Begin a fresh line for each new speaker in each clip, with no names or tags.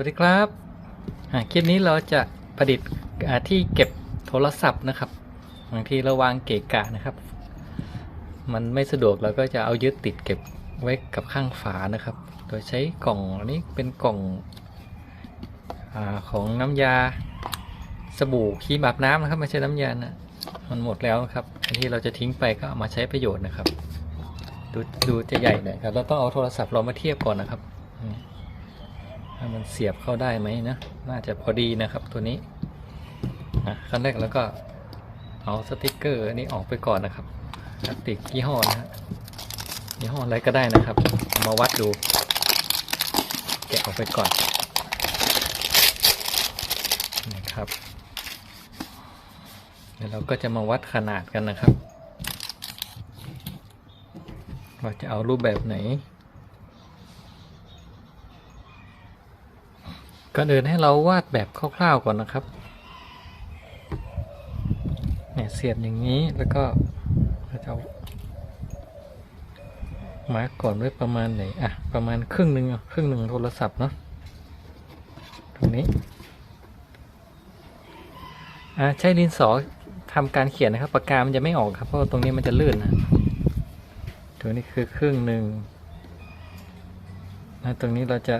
สวัสดีครับคลิปนี้เราจะประดิษฐ์ที่เก็บโทรศัพท์นะครับ บางทีเราวางเกะกะนะครับ มันไม่สะดวกเราก็จะเอายึดติดเก็บไว้กับข้างฝานะครับ โดยใช้กล่องอันนี้เป็นกล่องอของน้ำยาสบู่ครีมอาบน้ำนะครับ ไม่ใช่น้ำยานะมันหมดแล้วนะครับ อันที่เราจะทิ้งไปก็เอามาใช้ประโยชน์นะครับ ดูดูจะใหญ่หน่อยครับ เราต้องเอาโทรศัพท์เรามาเทียบก่อนนะครับอืม ถ้ามันเสียบเข้าได้ไหมนะ น่าจะพอดีนะครับตัวนี้นะขั้นแรกแล้วก็เอาสติกเกอร์นี้ออกไปก่อนนะครับพลาสติกยี่ห้อนะฮะยี่ห้ออะไรก็ได้นะครับามาวัดดู แกะออกไปก่อนนะครับเดี๋ยวเราก็จะมาวัดขนาดกันนะครับว่าจะเอารูปแบบไหน ก่อนอื่นให้เราวาดแบบคร่าวๆก่อนนะครับเนี่ยเสียบอย่างนี้แล้วก็เราจะมาร์กก่อนไว้ประมาณไหนอะประมาณครึ่งหนึ่งครึ่งหนึ่งโทรศัพท์เนาะตรงนี้อะใช้ดินสอทำการเขียนนะครับปากกามันจะไม่ออกครับเพราะว่าตรงนี้มันจะลื่นนะตรงนี้คือครึ่งหนึ่งนะตรงนี้เราจะ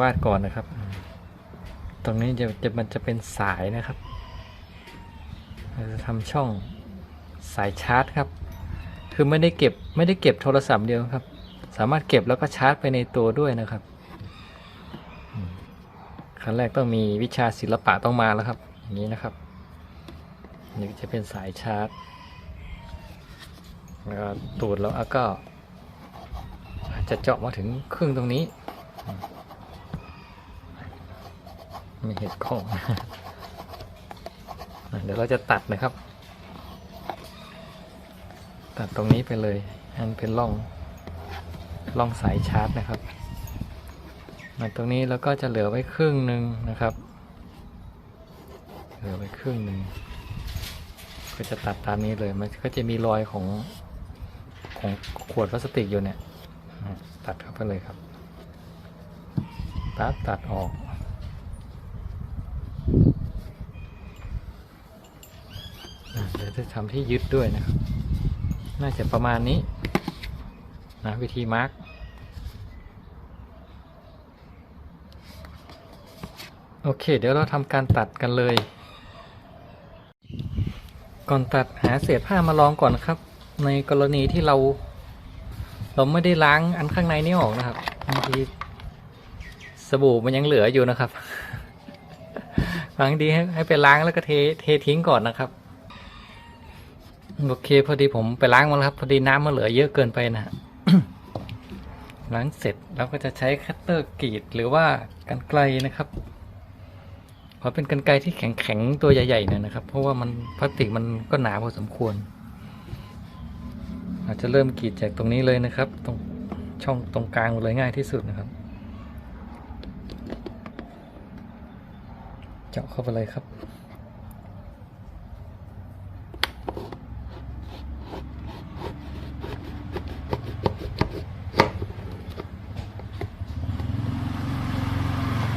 วาดก่อนนะครับ ตรงนี้จะจะมันจะเป็นสายนะครับเราจะทำช่องสายชาร์จครับ คือไม่ได้เก็บไม่ได้เก็บโทรศัพท์เดียวครับ สามารถเก็บแล้วก็ชาร์จไปในตัวด้วยนะครับขั้นแรกต้องมีวิชาศิลปะต้องมาแล้วครับอย่างนี้นะครับนี่จะเป็นสายชาร์จแล้วตูดแล้วก็จะเจาะมาถึงครึ่งตรงนี้ มีเห็ดของเดี๋ยวเราจะตัดนะครับ ตัดตรงนี้ไปเลย อันเป็นร่องร่องสายชาร์จนะครับมาตรงนี้แล้วก็จะเหลือไว้ครึ่งหนึ่งนะครับ เหลือไว้ครึ่งหนึ่งก็จะตัดตามนี้เลยมันก็จะมีรอยของของขวดพลาสติกอยู่เนี่ย ตัดเข้าไปเลยครับ ตัดตัดออก อะเดี๋ ยวจะทำที่ยึดด้วยนะครับ น่าจะประมาณนี้นะวิธีมาร์กโอเค เดี๋ยวเราทำการตัดกันเลย ก่อนตัดหาเศษผ้ามาลองก่อนนะครับ ในกรณีที่เรา เราไม่ได้ล้างอันข้างในนี้ออกนะครับบางทีสบู่มันยังเหลืออยู่นะครับ บางทีให้ให้ไปล้างแล้วก็เทเททิ้งก่อนนะครับ โอเคพอดีผมไปล้างมาแล้วครับ พอดีน้ำมันเหลือเยอะเกินไปนะฮะล้างเสร็จเราก็จะใช้คัตเตอร์กรีดหรือว่ากันไกลนะครับขอเป็นกันไกลที่แข็งๆตัวใหญ่ๆหน่อยนะครับ เพราะว่ามันพลาสติกมันก็หนาพอสมควร อาจจะเริ่มกรีดจากตรงนี้เลยนะครับ ตรงช่องตรงกลางเลยง่ายที่สุดนะครับ เจาะเข้าไปเลยครับ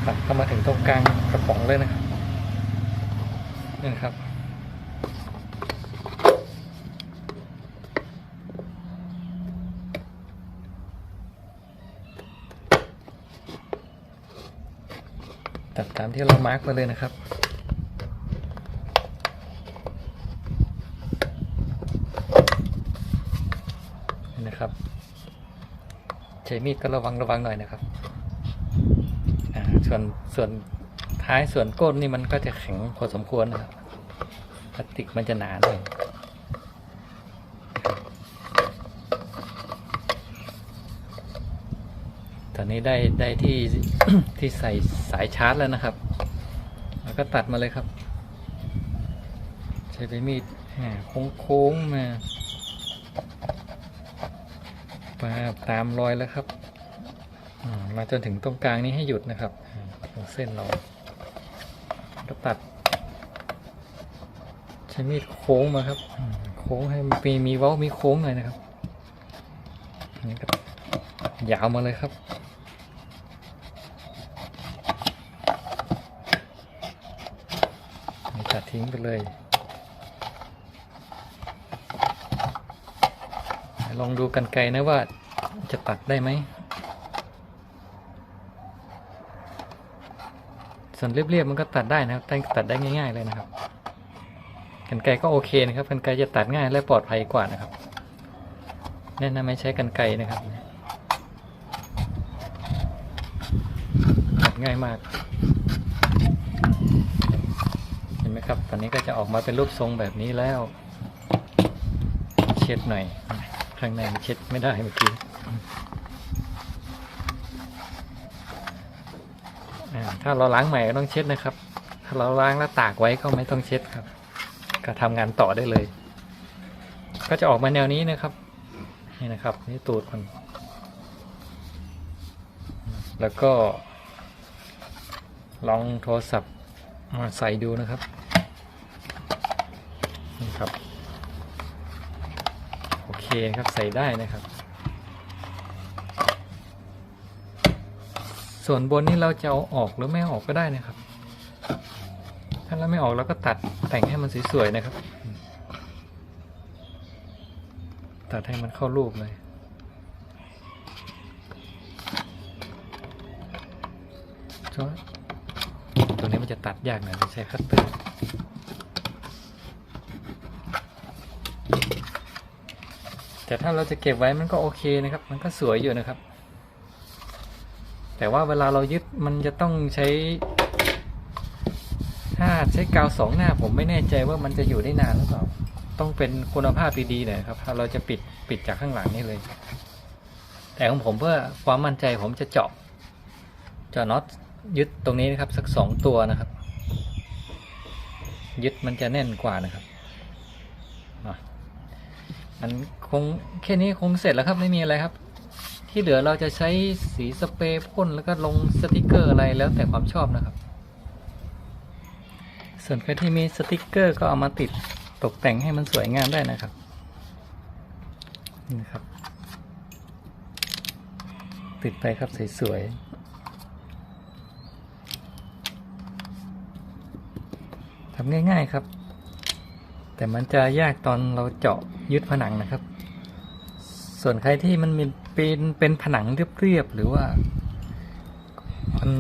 ตัดเข้ามาถึงตรงกลางกระป๋องเลยนะครับ นี่นะครับตัดตามที่เรามาร์กไปเลยนะครับนี่นะครับ ใช้มีดก็ระวังระวังหน่อยนะครับอ่าส่วนส่วน ท้ายส่วนก้นนี่มันก็จะแข็งพอสมควรนะครับพลาสติกมันจะหนาหน่อยตอนนี้ได้ได้ที่ที่ใส่สายชาร์จแล้วนะครับ แล้วก็ตัดมาเลยครับ ใช้ใบมีดโค้งๆมาปาตามรอยแล้วครับมาจนถึงตรงกลางนี้ให้หยุดนะครับ เส้นเรา ตัด ใช้มีดโค้งมาครับ โค้งให้มีมีเว้ามีโค้งหน่อยนะครับนี่ก็ยาวมาเลยครับตัดทิ้งไปเลย ลองดูกันไกลนะว่าจะตัดได้ไหม ส่วนเรียบๆมันก็ตัดได้นะครับแต่ตัดได้ง่าย ๆเลยนะครับกันไกก็โอเคนะครับกันไกจะตัดง่ายและปลอดภัยกว่านะครับ แนะนำให้ใช้กันไกนะครับตัดง่ายมาก เห็นไหมครับ ตอนนี้ก็จะออกมาเป็นรูปทรงแบบนี้แล้ว เช็ดหน่อยข้างในมันเช็ดไม่ได้เมื่อกี้อ่า ถ้าเราล้างใหม่ก็ต้องเช็ดนะครับ ถ้าเราล้างแล้วตากไว้ก็ไม่ต้องเช็ดครับ ก็ทำงานต่อได้เลย ก็จะออกมาแนวนี้นะครับ นี่นะครับ นี่ตูดมันแล้วก็ ลองโทรศัพท์มาใส่ดูนะครับนี่ครับ โอเคครับใส่ได้นะครับ ส่วนบนนี้เราจะเอาออกหรือไม่อออกก็ได้นะครับ ถ้าเราไม่ออกเราก็ตัดแต่งให้มันสวยๆนะครับ ตัดให้มันเข้ารูปเลยตรงนี้มันจะตัดยากหน่อยใช้คัตเตอร์แต่ถ้าเราจะเก็บไว้มันก็โอเคนะครับ มันก็สวยอยู่นะครับ แต่ว่าเวลาเรายึดมันจะต้องใช้ถ้าใช้กาวสองหน้าผมไม่แน่ใจว่ามันจะอยู่ได้นานหรือเปล่า ต้องเป็นคุณภาพดีๆหน่อยครับถ้าเราจะปิดปิดจากข้างหลังนี่เลย แต่ของผมเพื่อความมั่นใจผมจะเจาะเจาะน็อตยึดตรงนี้นะครับสักสองตัวนะครับ ยึดมันจะแน่นกว่านะครับมันคงแค่นี้คงเสร็จแล้วครับไม่มีอะไรครับ ที่เหลือเราจะใช้สีสเปรย์พ่นแล้วก็ลงสติกเกอร์อะไรแล้วแต่ความชอบนะครับ ส่วนใครที่มีสติกเกอร์ก็เอามาติดตกแต่งให้มันสวยงามได้นะครับนี่ครับ ติดไปครับสวยๆทำง่ายๆครับ แต่มันจะยากตอนเราเจาะยึดผนังนะครับ ส่วนใครที่มันมี เป็นเป็นผนังเรียบๆหรือว่ามัน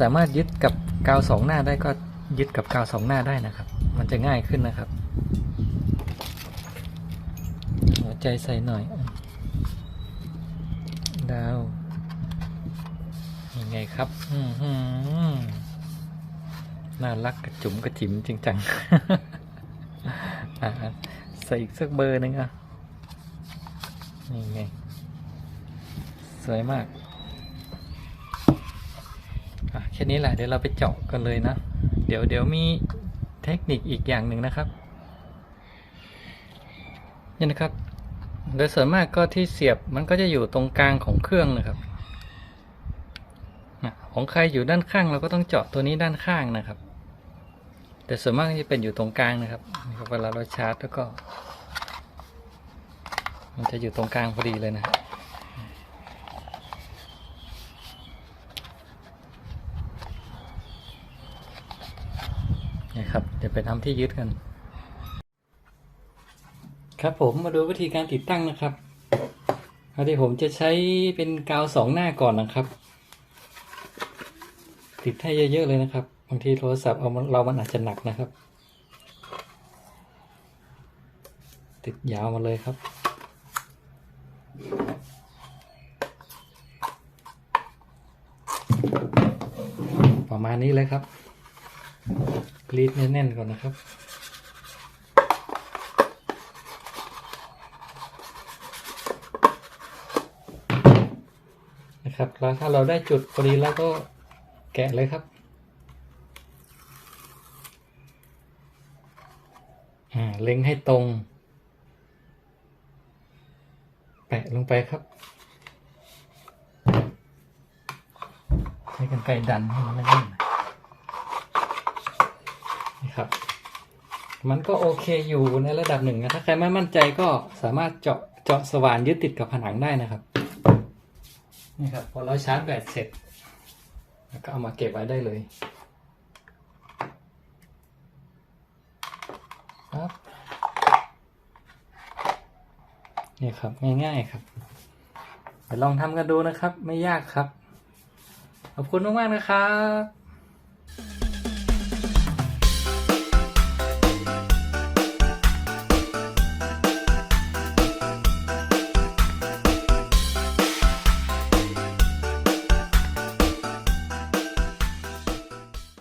สามารถยึดกับกาวสองหน้าได้ก็ยึดกับกาวสองหน้าได้นะครับ มันจะง่ายขึ้นนะครับ หัวใจใส่หน่อย ดาวยังไงครับน่ารักกระจุ๋มกระจิ๋มจริงจังใส่อีกสักเบอร์หนึ่งอะนี่ไง สวยมากอะแค่นี้แหละเดี๋ยวเราไปเจาะกันเลยนะ เดี๋ยวเดี๋ยวมีเทคนิคอีกอย่างหนึ่งนะครับนี่นะครับ โดยส่วนมากก็ที่เสียบมันก็จะอยู่ตรงกลางของเครื่องนะครับของใครอยู่ด้านข้างเราก็ต้องเจาะตัวนี้ด้านข้างนะครับ แต่ส่วนมากจะเป็นอยู่ตรงกลางนะครับนะครับเวลาเราชาร์จแล้วก็ มันจะอยู่ตรงกลางพอดีเลยนะ นะครับ เดี๋ ยวไปทำที่ยึดกัน ครับผมมาดูวิธีการติดตั้งนะครับเอาที่ผมจะใช้เป็นกาวสองหน้าก่อนนะครับ ติดให้เยอะๆเลยนะครับบางทีโทรศัพท์เอามันเรามันอาจจะหนักนะครับ ติดยาวมาเลยครับประมาณนี้เลยครับ กรีดแน่นๆก่อนนะครับนะครับแล้วถ้าเราได้จุดพอดีแล้วก็แกะเลยครับอ่าเล็งให้ตรง แปะลงไปครับให้กันไกดันให้มันแน่น ครับ มันก็โอเคอยู่ในระดับหนึ่งนะถ้าใครไม่มั่นใจก็สามารถเจาะเจาะสว่านยึดติดกับผนังได้นะครับนี่ครับพอเราชาร์จแบตเสร็จแล้วก็เอามาเก็บไว้ได้เลยครับนี่ครับง่ายๆครับไปลองทำกันดูนะครับ ไม่ยากครับ ขอบคุณมากๆนะครับ